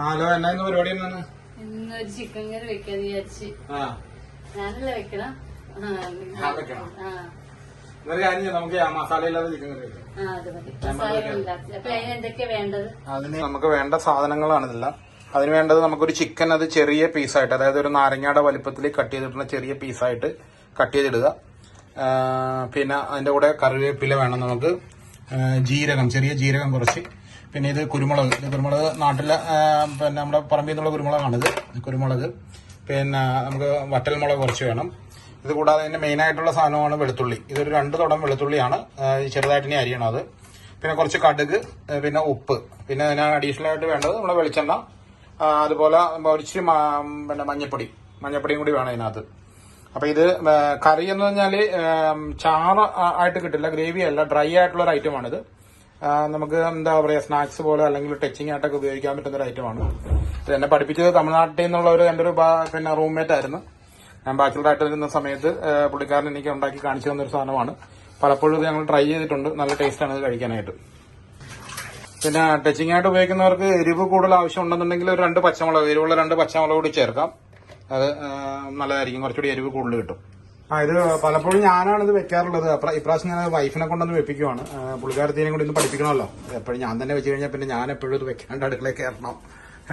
Hello എന്നാ ഇന്ന് പരിപാടി എന്നാണ് ഇന്നൊരു ചിക്കൻ കറി വെക്കാന്ന് വിചാരിച്ച്. ആ. ഞാനല്ല വെക്കണം? ആ, ഞാൻ വെക്കണം. എന്നൊരു കാര്യം ചെയ്യാം. നമുക്ക് ആ മസാല ഇല്ലാതെ ചിക്കൻ കറി വെക്കാം. ആ, അത് മതി. മസാല ഉണ്ടാക്കി അപ്പൊ അതിന് എന്തൊക്കെയാ വേണ്ടത്? അതിന് നമുക്ക് വേണ്ട സാധനങ്ങളാണ് ഇതെല്ലാം അതിന് വേണ്ടത് നമുക്കൊരു ചിക്കൻ അത് ചെറിയ പീസായിട്ട് അതായത് ഒരു നാരങ്ങയുടെ വലിപ്പത്തിൽ കട്ട് ചെയ്തിട്ടുള്ള ചെറിയ പീസായിട്ട് കട്ട് ചെയ്തിടുക. പിന്നെ അതിന്റെ കൂടെ കറിവേപ്പില വേണം നമുക്ക്. ജീരകം ചെറിയ ജീരകം കുറച്ച്. പിന്നെ ഇത് കുരുമുളക്. ഇത് കുരുമുളക് നാട്ടിലെ പിന്നെ നമ്മുടെ പറമ്പിൽ നിന്നുള്ള കുരുമുളകാണിത്. കുരുമുളക്. പിന്നെ നമുക്ക് വറ്റൽമുളക് കുറച്ച് വേണം. ഇത് കൂടാതെ ഇതിന്റെ മെയിൻ ആയിട്ടുള്ള സാധനമാണ് വെളുത്തുള്ളി. ഇതൊരു രണ്ട് തുടം വെളുത്തുള്ളിയാണ്. ചെറുതായിട്ട് ഇനി അരിയണം അത്. പിന്നെ കുറച്ച് കടുക് പിന്നെ ഉപ്പ്. പിന്നെ അതിന് അഡീഷണൽ ആയിട്ട് വേണ്ടത് നമ്മുടെ വെളിച്ചെണ്ണ അതുപോലെ ഒരിച്ചിരി പിന്നെ മഞ്ഞപ്പൊടി. മഞ്ഞപ്പൊടിയും കൂടി വേണം ഇതിനകത്ത്. അപ്പൊ ഇത് കറി എന്ന് പറഞ്ഞാൽ ചാറ് ആയിട്ട് കിട്ടില്ല. ഗ്രേവി അല്ല ഡ്രൈ ആയിട്ടുള്ള ഒരു ഐറ്റമാണിത് നമുക്ക് എന്താ പറയാ സ്നാക്സ് പോലെ അല്ലെങ്കിൽ ടച്ചിങ് ആയിട്ടൊക്കെ ഉപയോഗിക്കാൻ പറ്റുന്ന ഒരു ഐറ്റമാണ് ഇത് എന്നെ പഠിപ്പിച്ചത് തമിഴ്നാട്ടിൽ നിന്നുള്ള ഒരു എന്റെ ഒരു പിന്നെ റൂംമേറ്റ് ആയിരുന്നു. ഞാൻ ബാച്ചിലർ ആയിട്ട് നിന്ന സമയത്ത് പുള്ളിക്കാരൻ എനിക്ക് ഉണ്ടാക്കി കാണിച്ചു തന്ന ഒരു സാധനമാണ്. പലപ്പോഴും ഇത് ഞങ്ങൾ ട്രൈ ചെയ്തിട്ടുണ്ട്. നല്ല ടേസ്റ്റാണ് ഇത് കഴിക്കാനായിട്ട്. പിന്നെ ടച്ചിങ് ആയിട്ട് ഉപയോഗിക്കുന്നവർക്ക് എരിവ് കൂടുതൽ ആവശ്യം ഉണ്ടെന്നുണ്ടെങ്കിൽ ഒരു രണ്ട് പച്ചമുളക് എരിവുള്ള രണ്ട് പച്ചമുളക് കൂടി ചേർക്കാം. അത് നല്ലതായിരിക്കും. കുറച്ചുകൂടി എരിവ് കൂടുതൽ കിട്ടും. ആ ഇത് പലപ്പോഴും ഞാനാണ് ഇത് വെക്കാറുള്ളത്. ഇപ്രാവശ്യം ഞാൻ വൈഫിനെ കൊണ്ടൊന്ന് വെപ്പിക്കുവാണ്. പുള്ളിക്കാരത്തിനെയും കൂടി ഇന്ന് പഠിപ്പിക്കണമല്ലോ. എപ്പോഴും ഞാൻ തന്നെ വെച്ച് കഴിഞ്ഞാൽ പിന്നെ ഞാൻ എപ്പോഴും ഇത് വെക്കാണ്ട് അടുക്കളയിൽ കയറണം.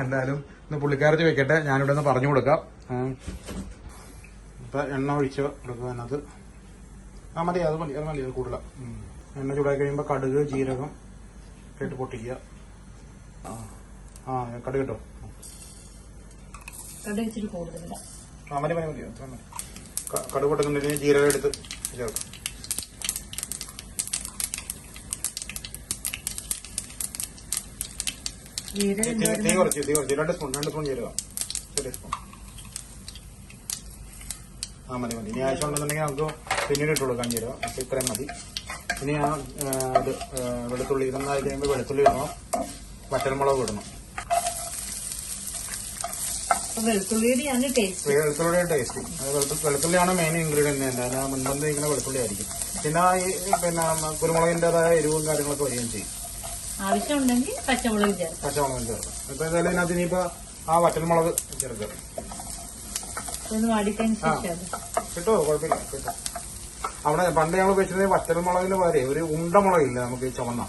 എന്തായാലും ഇന്ന് പുള്ളിക്കാരത്തി വെക്കട്ടെ. ഞാനിവിടെ ഒന്ന് പറഞ്ഞു കൊടുക്കാം. ഇപ്പം എണ്ണ ഒഴിച്ച് കൊടുക്കുക അതിനകത്ത്. ആ മതി അത് മതി അത് മതി അത് കൂടുതല. എണ്ണ ചൂടാക്കി കഴിയുമ്പോൾ കടുക് ജീരകം കേട്ട് പൊട്ടിക്കുക. ആ ആ കടുക് കേട്ടോ കട വെച്ചിട്ട് കൂടുതലില്ല ആ മതി മതി മതി അത്ര മതി. കടുക് പൊട്ടുന്നുണ്ടെങ്കിൽ ജീരകം എടുത്ത് ചേർക്കാം. തീ- കുറച്ച് തീ കുറച്ച്. രണ്ട് സ്പൂൺ രണ്ട് സ്പൂൺ ചേരുക ചെറിയ സ്പൂൺ. ആ മതി മതി. ഇനി ആവശ്യം ഉണ്ടെന്നുണ്ടെങ്കിൽ നമുക്ക് പിന്നീട് ഇട്ട് കൊടുക്കാൻ ചേരുക അപ്പൊ ഇത്രയും മതി. ഇനി ആ ഇത് വെളുത്തുള്ളി ഇതൊന്നായി കഴിയുമ്പോൾ വെളുത്തുള്ളി ഇടണം. വറ്റൽമുളക് ഇടണം. അപ്പൊ വെളുത്തുള്ളിയുടെയാണ് ടേസ്റ്റ് വെളുത്തുള്ളിയുടെ ടേസ്റ്റ് വെളുത്തുള്ളിയാണ് മെയിൻ ഇൻഗ്രീഡിയന്റ് തന്നെ മുൻപന്ത് ഇരിക്കുന്ന വെളുത്തുള്ളി ആയിരിക്കും. പിന്നെ ഈ പിന്നെ കുരുമുളകിന്റേതായ എരിവും കാര്യങ്ങളൊക്കെ വരികയും ചെയ്യും. ആവശ്യമുണ്ടെങ്കിൽ പച്ചമുളക് ചേർക്കാം. പച്ചമുളകും ചേർക്കും. ഇപ്പൊ എന്തായാലും ഇതിനകത്ത് ഇനിയിപ്പോ ആ വറ്റൽമുളക് ചേർക്കുക ഒന്ന് വാടിക്കതിന് ശേഷം കിട്ടുമോ കുഴപ്പമില്ല കിട്ടും. അവിടെ പണ്ട് ഞങ്ങൾ വെച്ചിരുന്നത് വറ്റൽമുളകിന് വരെ ഒരു ഉണ്ടമുളകില്ല നമുക്ക് ഈ ചുമന്ന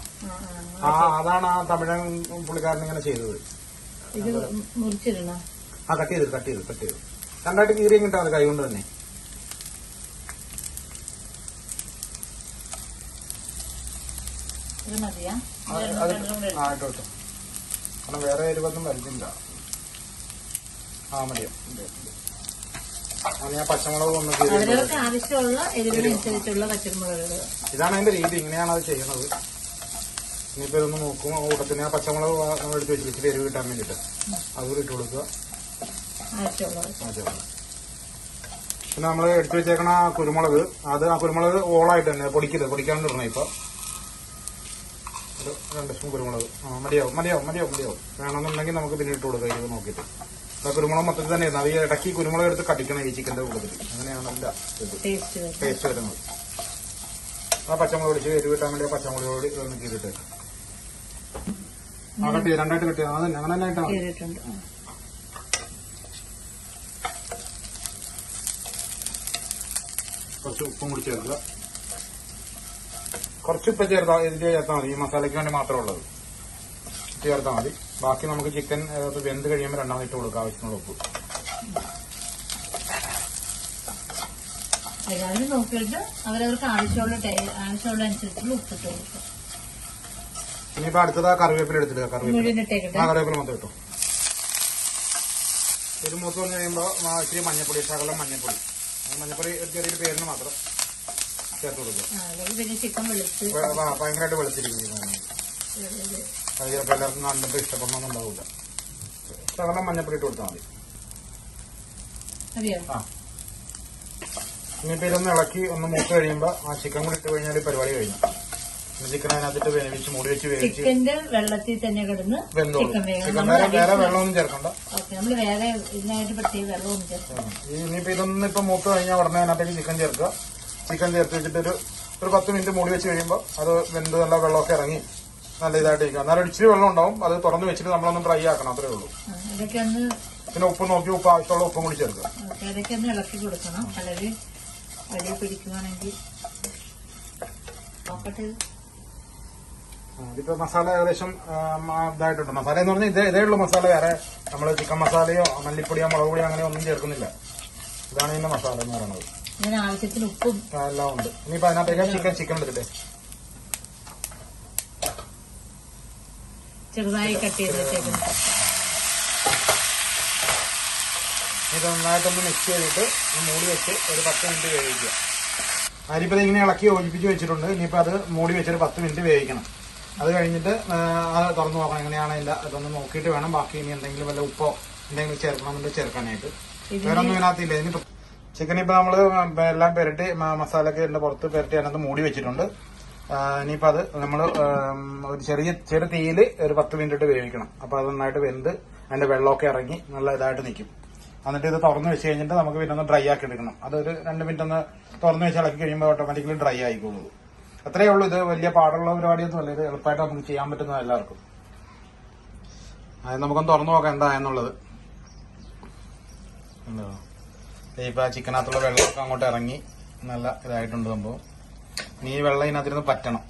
ആ അതാണ് ആ തമിഴൻ പുള്ളിക്കാരൻ ഇങ്ങനെ ചെയ്തത്. ഇത് മുറിച്ചിടണം? ആ കട്ട് ചെയ്ത് കട്ട് ചെയ്ത് കട്ട് ചെയ്ത്. രണ്ടായിട്ട് കീറിയും കിട്ടാം അത് കൈ കൊണ്ട് തന്നെ. ഇത് മതിയാ? അത് അത് ആ ഇട്ടോ ഇട്ടോ കാരണം വേറെ എരിവൊന്നും വരുന്നില്ല ആ മതിയോ. ഉണ്ട്, ഉണ്ട്. ആ ഞാൻ പച്ചമുളക് ഒന്ന് ആവശ്യമുള്ള എരിവിനനുസരിച്ചുള്ള ഇതാണ് അതിന്റെ രീതി. ഇങ്ങനെയാണ് അത് ചെയ്യുന്നത്. ഇനിയിപ്പോ ഇതൊന്ന് നോക്കും കൂട്ടത്തിന് ആ പച്ചമുളക് നമ്മൾ എടുത്ത് വെച്ചിട്ട് എരിവ് കിട്ടാൻ വേണ്ടിട്ട് അതുകൂടി ഇട്ട് കൊടുക്കുക. പിന്നെ നമ്മൾ എടുത്തു വെച്ചേക്കണ ആ കുരുമുളക് അത് ആ കുരുമുളക് ഓളായിട്ട് തന്നെ പൊടിക്കരുത്. പൊടിക്കാണ്ട് ഇടണം ഇപ്പൊ. ഒരു രണ്ട് സ്പൂൺ കുരുമുളക്. ആ മതിയാവും മതിയാവും മതിയാവും മതിയാവും. വേണമെന്നുണ്ടെങ്കിൽ നമുക്ക് പിന്നെ ഇട്ട് കൊടുക്കാം ഇത് നോക്കിയിട്ട്. ആ കുരുമുളക് മൊത്തത്തിൽ തന്നെ ഇരുന്നു അത് ഈ ഇടയ്ക്ക് കുരുമുളക് എടുത്ത് കടിക്കണം ഈ ചിക്കന്റെ കൂട്ടത്തിൽ അങ്ങനെയാണ് നല്ല ടേസ്റ്റ് വരും വരുന്നത്. ആ പച്ചമുളക് പൊടിച്ച് എരിവ് കിട്ടാൻ വേണ്ടി ആ പച്ചമുളക് കൂടി ഒന്ന് കീറിട്ട് ആ കട്ട് രണ്ടായിട്ട് കട്ട് ചെയ്ത്. അങ്ങനെ തന്നെ ഇട്ടാൽ മതി കയറിയിട്ടുണ്ട് ആ. കുറച്ച് ഉപ്പും കൂടി ചേർക്കുക. കുറച്ച് ഉപ്പ് ചേർത്താൽ ഇതിൽ ചേർത്താൽ മതി. ഈ മസാലയ്ക്ക് വേണ്ടി മാത്രമേ ഉള്ളത് ചേർത്താൽ മതി. ബാക്കി നമുക്ക് ചിക്കൻ വെന്ത് കഴിയുമ്പോൾ രണ്ടാമത് ഇട്ട് കൊടുക്കാം ആവശ്യമുള്ള ഉപ്പ്. എല്ലാവരും നോക്കിയിട്ട് അവരവർക്ക് ആവശ്യമുള്ള ടേ- ആവശ്യമുള്ള അനുസരിച്ചുള്ള ഉപ്പിട്ട് കൊടുക്കും. ഇനിയിപ്പോ അടുത്തത് ആ കറിവേപ്പില എടുത്തിട്ട് കറിവേപ്പില. കറിവേപ്പില മൊത്തം ഇട്ടു. ഒരു മൂത്ത് വന്നു കഴിയുമ്പോൾ ഇച്ചിരി മഞ്ഞപ്പൊടി ശകലം മഞ്ഞപ്പൊടി. മഞ്ഞപ്പൊടി ചെറിയൊരു പേരിന് മാത്രം ചേർത്ത് കൊടുക്കുക ഭയങ്കരമായിട്ട് വെളുത്തിരിക്കും ഈ സാധനം. അത് ചിലപ്പോൾ എല്ലാവർക്കും കണ്ടിട്ട് ഇഷ്ടപ്പെടണമെന്നുണ്ടാവില്ല സാധാരണ മഞ്ഞപ്പൊടി ഇട്ട് കൊടുത്താൽ മതി. ആ. ഇനിയിപ്പോ ഇതൊന്ന് ഇളക്കി ഒന്ന് മൂത്ത് കഴിയുമ്പോൾ ആ ചിക്കൻ കൂടി ഇട്ട് കഴിഞ്ഞാൽ പരിപാടി കഴിഞ്ഞു. ചിക്കൻ അതിനകത്തിട്ട് വേവിച്ച് മൂടി വെച്ച് വേവിച്ച് ചിക്കന്റെ വെള്ളത്തിൽ തന്നെ കിടന്ന് വെന്തോളും. ചിക്കൻ ചിക്കൻ വേറെ വേറെ വെള്ളമൊന്നും ചേർക്കണ്ട. ഓക്കെ നമ്മൾ വേറെ ഇതിനായിട്ട് പ്രത്യേക വെള്ളമൊന്നും ചേർക്കും ഇനിയിപ്പോ ഇതൊന്നും ഇപ്പൊ മൂത്ത് കഴിഞ്ഞാൽ ഉടനെ അതിനകത്തേക്ക് ചിക്കൻ ചേർക്കുക. ചിക്കൻ ചേർത്ത് വെച്ചിട്ട് ഒരു ഒരു പത്ത് മിനിറ്റ് മൂടി വെച്ച് കഴിയുമ്പോൾ അത് വെന്ത് നല്ല വെള്ളമൊക്കെ ഇറങ്ങി നല്ല ഇതായിട്ട് ഇരിക്കും എന്നാലും ഇച്ചിരി വെള്ളം ഉണ്ടാവും. അത് തുറന്ന് വെച്ചിട്ട് നമ്മളൊന്ന് ഡ്രൈ ആക്കണം അത്രേ ഉള്ളൂ. പിന്നെ ഉപ്പ് നോക്കി ഉപ്പ് ആവശ്യമുള്ള ഉപ്പും കൂടി ചേർക്കുക. ഓക്കെ, ഒന്ന് ഇളക്കി കൊടുക്കണം. അല്ലെങ്കിൽ അടി പിടിക്കുവാണെങ്കിൽ. നോക്കട്ടെ. ഇതിപ്പോ മസാല ഏകദേശം ഇതായിട്ടുണ്ട് മസാല എന്ന് പറഞ്ഞാൽ ഇതേ ഇതേ ഉള്ളൂ മസാല. വേറെ നമ്മൾ ചിക്കൻ മസാലയോ മല്ലിപ്പൊടിയോ മുളക് പൊടിയോ അങ്ങനെ ഒന്നും ചേർക്കുന്നില്ല. ഇതാണ് ഇതിന്റെ മസാല എന്ന് പറയുന്നത്. ആവശ്യത്തിന് ഉപ്പും. എല്ലാം ഉണ്ട്. ഇനിയിപ്പോ അതിനകത്തേക്ക് ചിക്കൻ ചിക്കൻ എടുത്തിട്ട് ചെറുതായി കട്ട് ചെയ്ത് വെച്ചേക്കുന്നത് ഇത് നന്നായിട്ടൊന്ന് മിക്സ് ചെയ്തിട്ട് മൂടി വെച്ച് ഒരു പത്ത് മിനിറ്റ് വേവിക്കുക. അരിപ്പത് ഇങ്ങനെ ഇളക്കി യോജിപ്പിച്ച് വെച്ചിട്ടുണ്ട്. ഇനിയിപ്പോൾ അത് മൂടി വെച്ചൊരു പത്ത് മിനിറ്റ് വേവിക്കണം. അത് കഴിഞ്ഞിട്ട് അത് തുറന്ന് നോക്കണം. എങ്ങനെയാണ് അതിന്റെ അതൊന്ന് നോക്കിയിട്ട് വേണം. ബാക്കി ഇനി എന്തെങ്കിലും വല്ല ഉപ്പോ എന്തെങ്കിലും ചേർക്കണമെന്നുണ്ട് ചേർക്കാനായിട്ട്. വേറെ ഒന്നും ഇതിനകത്തില്ല. ഇനി ചിക്കൻ ഇപ്പൊ നമ്മൾ എല്ലാം പെരട്ടി മസാല ഒക്കെ എന്റെ പുറത്ത് പെരട്ടി അതിനകത്ത് മൂടി വെച്ചിട്ടുണ്ട്. ആ, ഇനിയിപ്പോ അത് നമ്മൾ ഒരു ചെറിയ ചെറു തീയിൽ ഒരു പത്ത് മിനിറ്റ് ഇട്ട് വേവിക്കണം. അപ്പൊ അത് നന്നായിട്ട് വെന്ത് അതിന്റെ വെള്ളമൊക്കെ ഇറങ്ങി നല്ല ഇതായിട്ട് നിൽക്കും എന്നിട്ട് ഇത് തുറന്ന് വെച്ച് കഴിഞ്ഞിട്ട് നമുക്ക് പിന്നെ ഒന്ന് ഡ്രൈ ആക്കി എടുക്കണം. അതൊരു രണ്ട് മിനിറ്റ് ഒന്ന് തുറന്ന് വെച്ച് ഇളക്കി കഴിയുമ്പോൾ ഓട്ടോമാറ്റിക്കലി ഡ്രൈ ആയിക്കോളൂ. അത്രയേ ഉള്ളൂ ഇത് വലിയ പാടുള്ള പരിപാടിയൊന്നും അല്ല. ഇത് എളുപ്പമായിട്ട് നമുക്ക് ചെയ്യാൻ പറ്റുന്ന എല്ലാവർക്കും. അത് നമുക്കൊന്ന് തുറന്നു നോക്കാം എന്താ എന്നുള്ളത്. ഇപ്പൊ ആ ചിക്കനകത്തുള്ള വെള്ളമൊക്കെ അങ്ങോട്ട് ഇറങ്ങി നല്ല ഇതായിട്ടുണ്ട് സംഭവം. ഇനി ഈ വെള്ളം ഇതിനകത്തിരുന്ന് പറ്റണം.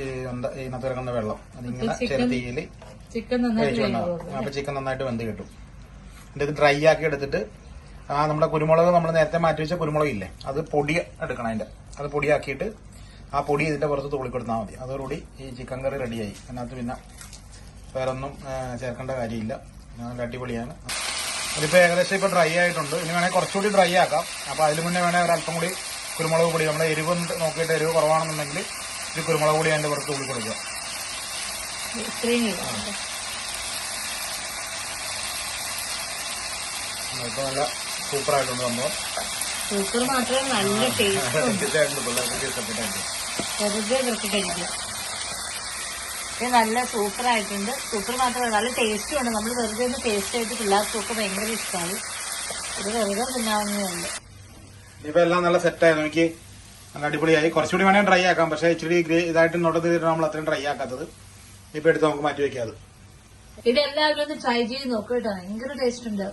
ഈ എന്താ ഇതിനകത്ത് ഇറങ്ങുന്ന വെള്ളം. അതിങ്ങനെ ചെറു തീയിൽ ചിക്കൻ നന്നായിട്ട് വേവിച്ചുകൊണ്ടാവും വേവും. അപ്പൊ ചിക്കൻ നന്നായിട്ട് വെന്ത് കിട്ടും. എന്നിട്ട് ഇത് ഡ്രൈ ആക്കി എടുത്തിട്ട് ആ നമ്മുടെ കുരുമുളക് നമ്മൾ നേരത്തെ മാറ്റി വെച്ച കുരുമുളക് ഇല്ലേ അത് പൊടി എടുക്കണം അതിന്റെ. അത് പൊടിയാക്കിയിട്ട് ആ പൊടി ഇതിന്റെ പുറത്ത് തുള്ളിക്കൊടുത്താൽ മതി. അതോടുകൂടി ഈ ചിക്കൻ കറി റെഡിയായി. അതിനകത്ത് പിന്നെ വേറൊന്നും ഒന്നും ചേർക്കേണ്ട കാര്യമില്ല. നല്ല അടിപൊളിയാണ്. അതിപ്പോൾ ഏകദേശം ഇപ്പോൾ ഡ്രൈ ആയിട്ടുണ്ട്. ഇനി വേണമെങ്കിൽ കുറച്ചുകൂടി ഡ്രൈ ആക്കാം. അപ്പോൾ അതിന് മുന്നേ വേണേൽ ഒരല്പം കൂടി കുരുമുളക് പൊടി നമ്മുടെ എരിവ് നോക്കിയിട്ട് എരിവ് കുറവാണെന്നുണ്ടെങ്കിൽ ഈ കുരുമുളക് പൊടി അതിന്റെ പുറത്ത് തുള്ളി കൊടുക്കുക ഇടാം. നല്ല സൂപ്പറായിട്ടുണ്ട് സംഭവം. സൂപ്പർ മാത്രമേ നല്ല ടേസ്റ്റ് വെറുതെ ഇത് നല്ല സൂപ്പർ ആയിട്ടുണ്ട്. സൂപ്പർ മാത്രമല്ല നല്ല ടേസ്റ്റും ഉണ്ട്. നമ്മൾ വെറുതെ ഒന്ന് ടേസ്റ്റ് ആയിട്ട് പിള്ളേർക്കൊക്കെ ഭയങ്കര ഇഷ്ടമായി ഇത് വെറുതെ തിന്നാവുന്നതുണ്ട് ഇപ്പൊ എല്ലാം നല്ല സെറ്റായി എനിക്ക് നല്ല അടിപൊളിയായി. കുറച്ചുകൂടി വേണേൽ ഡ്രൈ ആക്കാം. പക്ഷെ ഇച്ചിരി ഇതായിട്ട് തീരുന്ന നമ്മൾ അത്രയും ഡ്രൈ ആക്കാത്തത്. ഇപ്പൊ എടുത്ത് നമുക്ക് മാറ്റി വെക്കാം അത്. ഇതെല്ലാവരും ഒന്ന് ട്രൈ ചെയ്ത് നോക്കൂ കേട്ടോ. ഭയങ്കര ടേസ്റ്റ് ഉണ്ട്.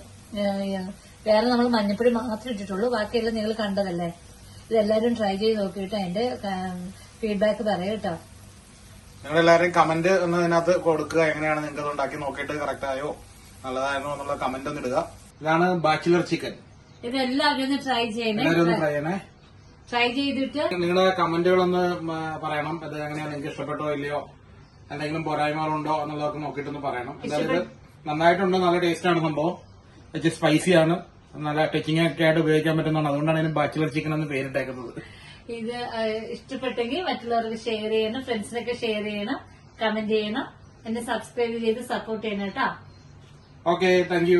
വേറെ നമ്മൾ മഞ്ഞപ്പൊടി മാത്രം ഇട്ടിട്ടുള്ളൂ. ബാക്കിയെല്ലാം നിങ്ങൾ കണ്ടതല്ലേ? ഇതെല്ലാവരും ട്രൈ ചെയ്ത് നോക്കിയിട്ട് അതിന്റെ ഫീഡ്ബാക്ക് പറയാം കേട്ടോ. നിങ്ങൾ എല്ലാവരും കമന്റ് ഒന്ന് ഇതിനകത്ത് കൊടുക്കുക. എങ്ങനെയാണ് നിങ്ങൾക്ക് അത് ഉണ്ടാക്കി നോക്കിയിട്ട് കറക്റ്റ് ആയോ നല്ലതായിരുന്നോ എന്നുള്ള കമന്റ് ഒന്ന് ഇടുക. ഇതാണ് ബാച്ചിലർ ചിക്കൻ ഇതെല്ലാവരും ഒന്ന് ട്രൈ ചെയ്യണേ. എല്ലാവരും ഒന്ന് ട്രൈ ചെയ്യണേ. ട്രൈ ചെയ്തിട്ട് നിങ്ങളുടെ കമന്റുകളൊന്ന് ഒന്ന് പറയണം. ഇത് എങ്ങനെയാണ് നിങ്ങൾക്ക് ഇഷ്ടപ്പെട്ടോ ഇല്ലയോ? എന്തെങ്കിലും പോരായ്മകളുണ്ടോ എന്നുള്ളതൊക്കെ നോക്കിയിട്ടൊന്ന് പറയണം. എന്തായാലും ഇത് നന്നായിട്ടുണ്ട്. നല്ല ടേസ്റ്റ് ആണ് സംഭവം. ഇച്ചിരി സ്പൈസി ആണ്. നല്ല ടച്ചിങ് ഒക്കെ ആയിട്ട് ഉപയോഗിക്കാൻ പറ്റുന്നതാണ്. അതുകൊണ്ടാണ് ഇതിന് ബാച്ചിലർ ചിക്കൻ എന്ന് പേരിട്ടേക്കുന്നത്. ഇത് ഇഷ്ടപ്പെട്ടെങ്കിൽ മറ്റുള്ളവർക്ക് ഷെയർ ചെയ്യണം ഫ്രണ്ട്സിനൊക്കെ ഷെയർ ചെയ്യണം കമന്റ് ചെയ്യണം. എന്നെ സബ്സ്ക്രൈബ് ചെയ്ത് സപ്പോർട്ട് ചെയ്യണം കേട്ടോ. Okay thank